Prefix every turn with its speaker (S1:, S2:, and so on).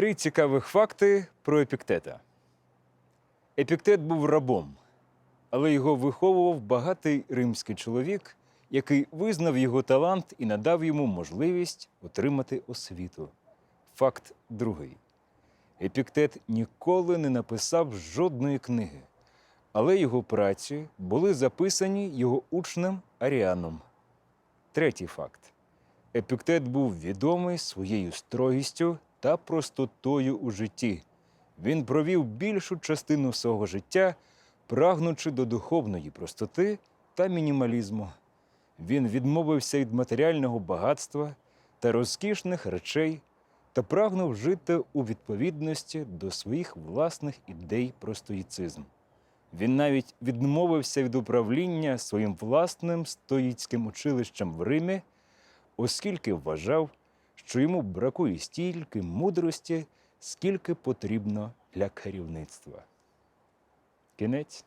S1: Три цікавих факти про епіктета. Епіктет був рабом, але його виховував багатий римський чоловік, який визнав його талант і надав йому можливість отримати освіту. Факт другий. Епіктет ніколи не написав жодної книги, але його праці були записані його учнем Аріаном. Третій факт. Епіктет був відомий своєю строгістю та простотою у житті. Він провів більшу частину свого життя, прагнучи до духовної простоти та мінімалізму. Він відмовився від матеріального багатства та розкішних речей та прагнув жити у відповідності до своїх власних ідей про стоїцизм. Він навіть відмовився від управління своїм власним стоїцьким училищем в Римі, оскільки вважав, що йому бракує стільки мудрості, скільки потрібно для керівництва. Кінець.